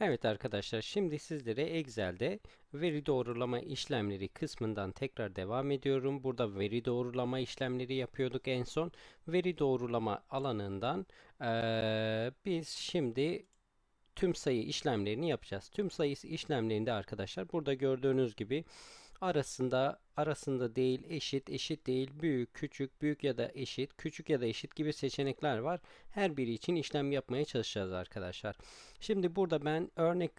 Evet arkadaşlar şimdi sizlere Excel'de veri doğrulama işlemleri kısmından tekrar devam ediyorum. Burada veri doğrulama işlemleri yapıyorduk en son. Veri doğrulama alanından eee, biz şimdi tüm sayı işlemlerini yapacağız. Tüm sayı işlemlerinde arkadaşlar burada gördüğünüz gibi arasında arasında değil eşit eşit değil büyük küçük büyük ya da eşit küçük ya da eşit gibi seçenekler var. Her biri için işlem yapmaya çalışacağız arkadaşlar. Şimdi burada ben örnek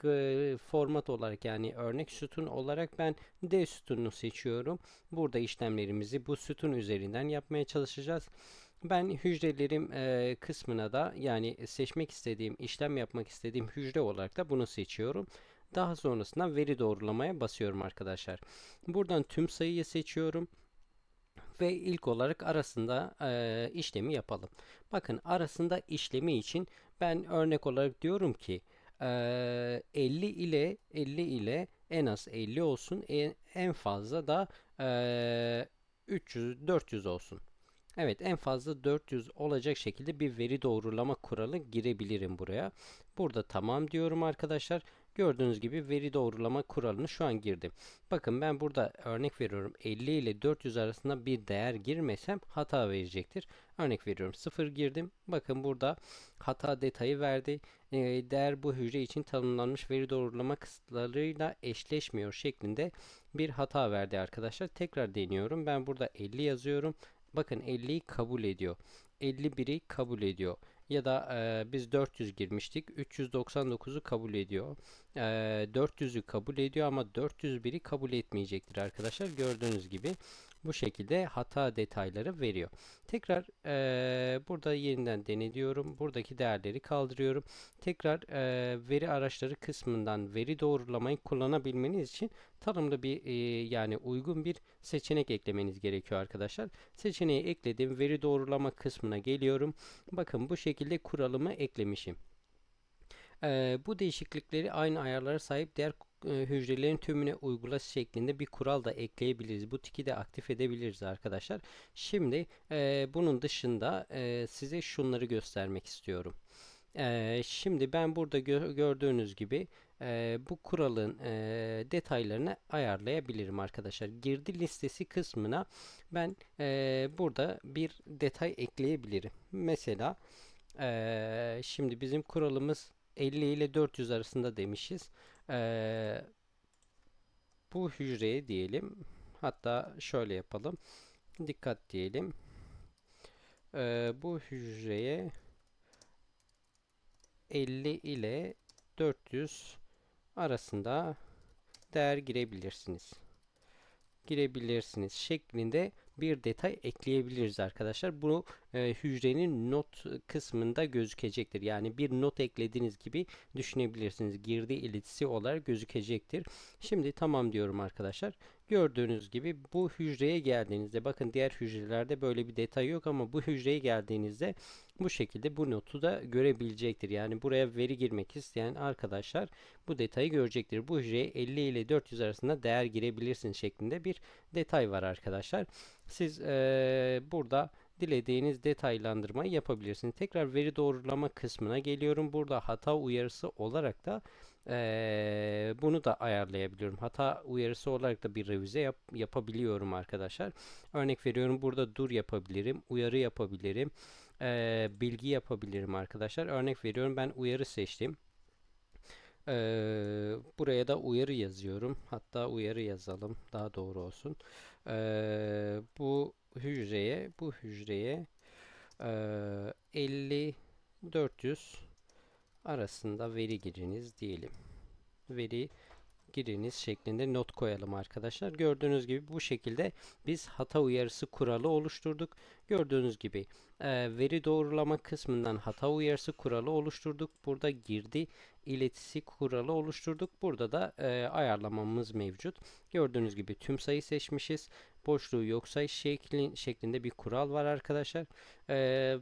format olarak yani örnek sütun olarak ben D sütununu seçiyorum. Burada işlemlerimizi bu sütun üzerinden yapmaya çalışacağız. Ben hücrelerim kısmına da yani seçmek istediğim, işlem yapmak istediğim hücre olarak da bunu seçiyorum. Daha sonrasında veri doğrulamaya basıyorum arkadaşlar. Buradan tüm sayıyı seçiyorum. Ve ilk olarak arasında e, işlemi yapalım. Bakın arasında işlemi için ben örnek olarak diyorum ki e, 50 ile 50 ile en az 50 olsun. En, en fazla da e, 300 400 olsun. Evet en fazla 400 olacak şekilde bir veri doğrulama kuralı girebilirim buraya. Burada tamam diyorum arkadaşlar. Gördüğünüz gibi veri doğrulama kuralını şu an girdim. Bakın ben burada örnek veriyorum 50 ile 400 arasında bir değer girmesem hata verecektir. Örnek veriyorum 0 girdim. Bakın burada hata detayı verdi. E, değer bu hücre için tanımlanmış veri doğrulama kısıtlarıyla eşleşmiyor şeklinde bir hata verdi arkadaşlar. Tekrar deniyorum. Ben burada 50 yazıyorum. Bakın 50'yi kabul ediyor. 51'i kabul ediyor. Ya da e, biz 400 girmiştik. 399'u kabul ediyor. E, 400'ü kabul ediyor ama 401'i kabul etmeyecektir arkadaşlar. Gördüğünüz gibi bu şekilde hata detayları veriyor. Tekrar e, burada yeniden denediyorum. Buradaki değerleri kaldırıyorum. Tekrar e, veri araçları kısmından veri doğrulamayı kullanabilmeniz için tanımlı bir e, yani uygun bir seçenek eklemeniz gerekiyor arkadaşlar. Seçeneği ekledim. Veri doğrulama kısmına geliyorum. Bakın bu şekilde kuralımı eklemişim. Bu değişiklikleri aynı ayarlara sahip diğer hücrelerin tümüne uygula şeklinde bir kural da ekleyebiliriz. Bu tiki de aktif edebiliriz arkadaşlar. Şimdi e, bunun dışında e, size şunları göstermek istiyorum. E, şimdi ben burada gö gördüğünüz gibi e, bu kuralın e, detaylarını ayarlayabilirim arkadaşlar. Girdi listesi kısmına ben e, burada bir detay ekleyebilirim. Mesela e, şimdi bizim kuralımız 50 ile 400 arasında demişiz. Ee, bu hücreye diyelim. Hatta şöyle yapalım. Dikkat diyelim. Ee, bu hücreye 50 ile 400 arasında değer girebilirsiniz. Girebilirsiniz şeklinde bir detay ekleyebiliriz arkadaşlar. Bu e, hücrenin not kısmında gözükecektir. Yani bir not eklediğiniz gibi düşünebilirsiniz. Girdi iletisi olarak gözükecektir. Şimdi tamam diyorum arkadaşlar. Gördüğünüz gibi bu hücreye geldiğinizde bakın diğer hücrelerde böyle bir detay yok ama bu hücreye geldiğinizde bu şekilde bu notu da görebilecektir. Yani buraya veri girmek isteyen arkadaşlar bu detayı görecektir. Bu hücreye 50 ile 400 arasında değer girebilirsiniz şeklinde bir detay var arkadaşlar. Siz e, burada dilediğiniz detaylandırmayı yapabilirsiniz. Tekrar veri doğrulama kısmına geliyorum. Burada hata uyarısı olarak da e, bunu da ayarlayabiliyorum. Hata uyarısı olarak da bir revize yap, yapabiliyorum arkadaşlar. Örnek veriyorum burada dur yapabilirim, uyarı yapabilirim, e, bilgi yapabilirim arkadaşlar. Örnek veriyorum ben uyarı seçtim. Ee, buraya da uyarı yazıyorum. Hatta uyarı yazalım. Daha doğru olsun. Ee, bu hücreye bu hücreye e, 50 400 arasında veri giriniz diyelim. Veri giriniz şeklinde not koyalım arkadaşlar. Gördüğünüz gibi bu şekilde biz hata uyarısı kuralı oluşturduk. Gördüğünüz gibi e, veri doğrulama kısmından hata uyarısı kuralı oluşturduk. Burada girdi iletisi kuralı oluşturduk. Burada da e, ayarlamamız mevcut. Gördüğünüz gibi tüm sayı seçmişiz. Boşluğu yok sayı şekli, şeklinde bir kural var arkadaşlar. E,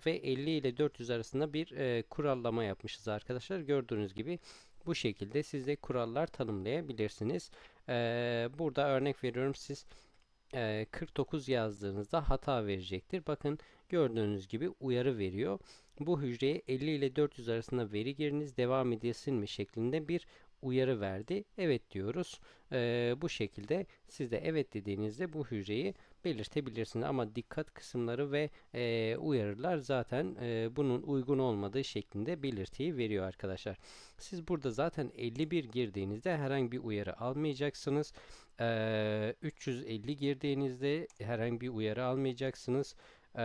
ve 50 ile 400 arasında bir e, kurallama yapmışız arkadaşlar. Gördüğünüz gibi bu şekilde siz de kurallar tanımlayabilirsiniz. Ee, burada örnek veriyorum siz e, 49 yazdığınızda hata verecektir. Bakın gördüğünüz gibi uyarı veriyor. bu hücreye 50 ile 400 arasında veri giriniz devam edilsin mi şeklinde bir uyarı verdi. Evet diyoruz. Ee, bu şekilde siz de evet dediğinizde bu hücreyi belirtebilirsiniz. Ama dikkat kısımları ve e, uyarılar zaten e, bunun uygun olmadığı şeklinde belirtiyi veriyor arkadaşlar. Siz burada zaten 51 girdiğinizde herhangi bir uyarı almayacaksınız. Ee, 350 girdiğinizde herhangi bir uyarı almayacaksınız. Ee,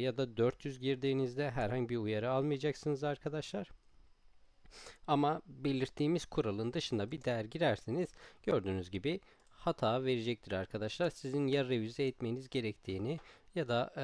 ya da 400 girdiğinizde herhangi bir uyarı almayacaksınız arkadaşlar. Ama belirttiğimiz kuralın dışında bir değer girerseniz gördüğünüz gibi hata verecektir arkadaşlar. Sizin ya revize etmeniz gerektiğini ya da e,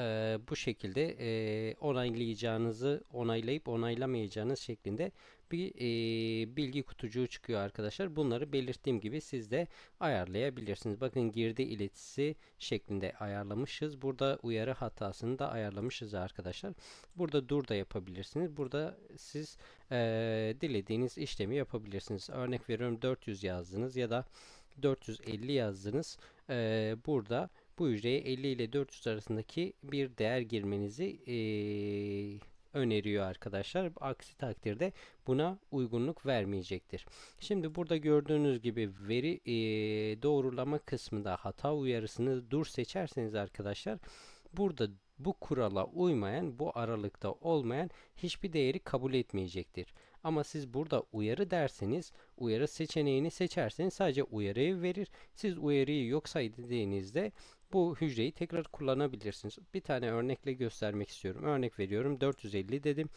bu şekilde e, onaylayacağınızı onaylayıp onaylamayacağınız şeklinde bir e, bilgi kutucuğu çıkıyor arkadaşlar. Bunları belirttiğim gibi siz de ayarlayabilirsiniz. Bakın girdi iletisi şeklinde ayarlamışız. Burada uyarı hatasını da ayarlamışız arkadaşlar. Burada dur da yapabilirsiniz. Burada siz e, dilediğiniz işlemi yapabilirsiniz. Örnek veriyorum 400 yazdınız ya da 450 yazdınız. E, burada bu hücreye 50 ile 400 arasındaki bir değer girmenizi e, öneriyor arkadaşlar. Aksi takdirde buna uygunluk vermeyecektir. Şimdi burada gördüğünüz gibi veri e, doğrulama kısmında hata uyarısını dur seçerseniz arkadaşlar burada bu kurala uymayan, bu aralıkta olmayan hiçbir değeri kabul etmeyecektir. Ama siz burada uyarı derseniz, uyarı seçeneğini seçerseniz sadece uyarıyı verir. Siz uyarıyı yok saydığınızda bu hücreyi tekrar kullanabilirsiniz. Bir tane örnekle göstermek istiyorum. Örnek veriyorum 450 dedim.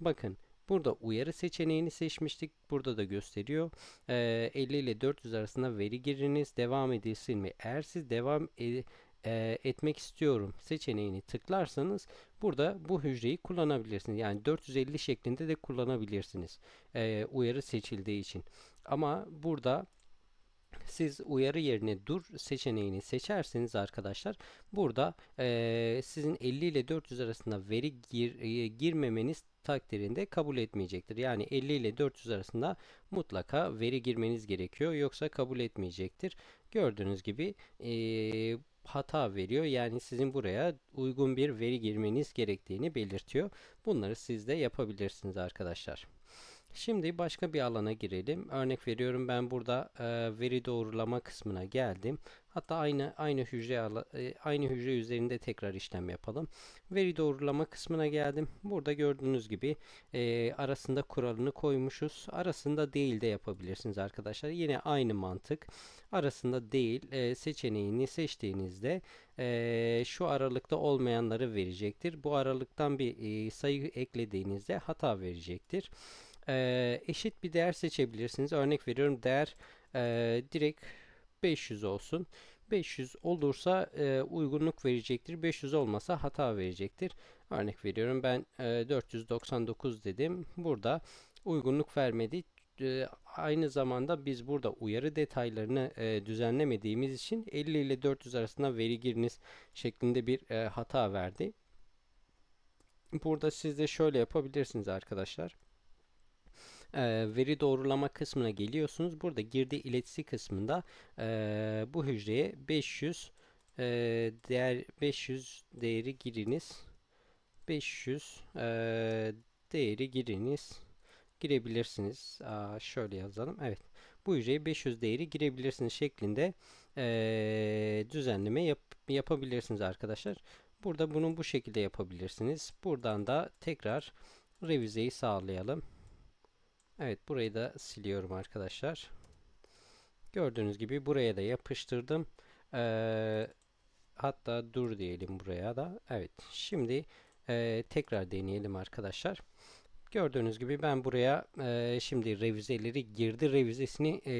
Bakın burada uyarı seçeneğini seçmiştik. Burada da gösteriyor. Ee, 50 ile 400 arasında veri giriniz. Devam edilsin mi? Eğer siz devam e, e, etmek istiyorum seçeneğini tıklarsanız burada bu hücreyi kullanabilirsiniz. Yani 450 şeklinde de kullanabilirsiniz. E, uyarı seçildiği için. Ama burada siz uyarı yerine dur seçeneğini seçerseniz arkadaşlar burada e, sizin 50 ile 400 arasında veri gir, e, girmemeniz takdirinde kabul etmeyecektir. Yani 50 ile 400 arasında mutlaka veri girmeniz gerekiyor yoksa kabul etmeyecektir. Gördüğünüz gibi e, hata veriyor. Yani sizin buraya uygun bir veri girmeniz gerektiğini belirtiyor. Bunları siz de yapabilirsiniz arkadaşlar. Şimdi başka bir alana girelim. Örnek veriyorum ben burada e, veri doğrulama kısmına geldim. Hatta aynı aynı hücre e, aynı hücre üzerinde tekrar işlem yapalım. Veri doğrulama kısmına geldim. Burada gördüğünüz gibi e, arasında kuralını koymuşuz. Arasında değil de yapabilirsiniz arkadaşlar. Yine aynı mantık. Arasında değil e, seçeneğini seçtiğinizde e, şu aralıkta olmayanları verecektir. Bu aralıktan bir e, sayı eklediğinizde hata verecektir eşit bir değer seçebilirsiniz. Örnek veriyorum değer e, direkt 500 olsun. 500 olursa e, uygunluk verecektir. 500 olmasa hata verecektir. Örnek veriyorum ben e, 499 dedim. Burada uygunluk vermedi. E, aynı zamanda biz burada uyarı detaylarını e, düzenlemediğimiz için 50 ile 400 arasında veri giriniz şeklinde bir e, hata verdi. Burada siz de şöyle yapabilirsiniz arkadaşlar e, veri doğrulama kısmına geliyorsunuz. Burada girdi iletisi kısmında e, bu hücreye 500 e, değer 500 değeri giriniz. 500 e, değeri giriniz. Girebilirsiniz. Aa, şöyle yazalım. Evet. Bu hücreye 500 değeri girebilirsiniz şeklinde e, düzenleme yap, yapabilirsiniz arkadaşlar. Burada bunu bu şekilde yapabilirsiniz. Buradan da tekrar revizeyi sağlayalım. Evet burayı da siliyorum arkadaşlar. Gördüğünüz gibi buraya da yapıştırdım. Ee, hatta dur diyelim buraya da. Evet şimdi e, tekrar deneyelim arkadaşlar. Gördüğünüz gibi ben buraya e, şimdi revizeleri girdi revizesini e,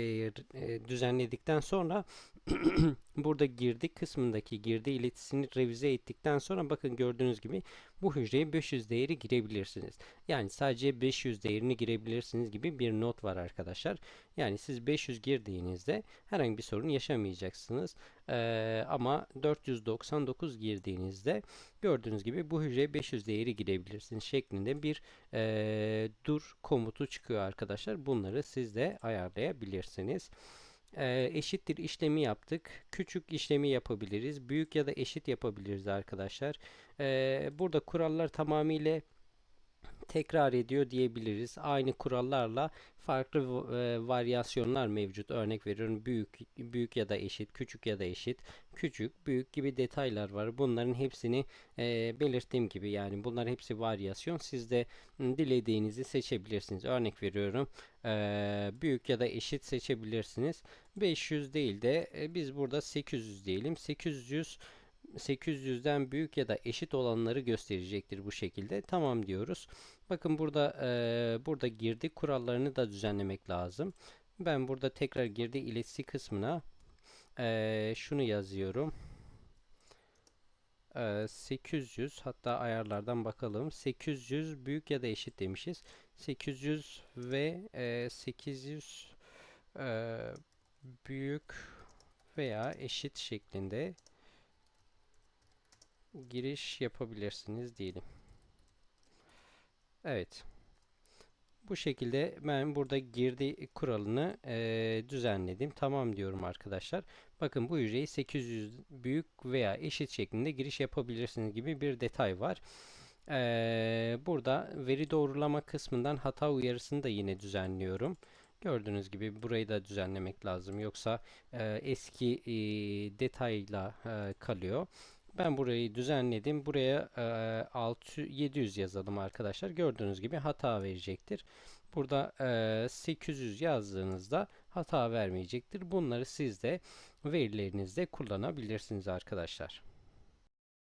e, düzenledikten sonra burada girdi kısmındaki girdi iletisini revize ettikten sonra bakın gördüğünüz gibi bu hücreye 500 değeri girebilirsiniz. Yani sadece 500 değerini girebilirsiniz gibi bir not var arkadaşlar. Yani siz 500 girdiğinizde herhangi bir sorun yaşamayacaksınız. Ee, ama 499 girdiğinizde gördüğünüz gibi bu hücreye 500 değeri girebilirsiniz şeklinde bir e, dur komutu çıkıyor arkadaşlar. Bunları siz de ayarlayabilirsiniz e, eşittir işlemi yaptık. Küçük işlemi yapabiliriz. Büyük ya da eşit yapabiliriz arkadaşlar. E, burada kurallar tamamıyla tekrar ediyor diyebiliriz. Aynı kurallarla farklı e, varyasyonlar mevcut. Örnek veriyorum büyük büyük ya da eşit, küçük ya da eşit, küçük, büyük gibi detaylar var. Bunların hepsini e, belirttiğim gibi yani bunlar hepsi varyasyon. Siz de dilediğinizi seçebilirsiniz. Örnek veriyorum e, büyük ya da eşit seçebilirsiniz. 500 değil de e, biz burada 800 diyelim. 800 800'den büyük ya da eşit olanları gösterecektir bu şekilde. Tamam diyoruz. Bakın burada e, burada girdi kurallarını da düzenlemek lazım. Ben burada tekrar girdi ileti kısmına e, şunu yazıyorum. E, 800 hatta ayarlardan bakalım. 800 büyük ya da eşit demişiz. 800 ve e, 800 e, büyük veya eşit şeklinde giriş yapabilirsiniz diyelim. Evet. Bu şekilde ben burada girdi kuralını e, düzenledim. Tamam diyorum arkadaşlar. Bakın bu hücreyi 800 büyük veya eşit şeklinde giriş yapabilirsiniz gibi bir detay var. E, burada veri doğrulama kısmından hata uyarısını da yine düzenliyorum. Gördüğünüz gibi burayı da düzenlemek lazım. Yoksa e, eski e, detayla e, kalıyor. Ben burayı düzenledim. Buraya e, 6 700 yazalım arkadaşlar. Gördüğünüz gibi hata verecektir. Burada e, 800 yazdığınızda hata vermeyecektir. Bunları siz de verilerinizde kullanabilirsiniz arkadaşlar.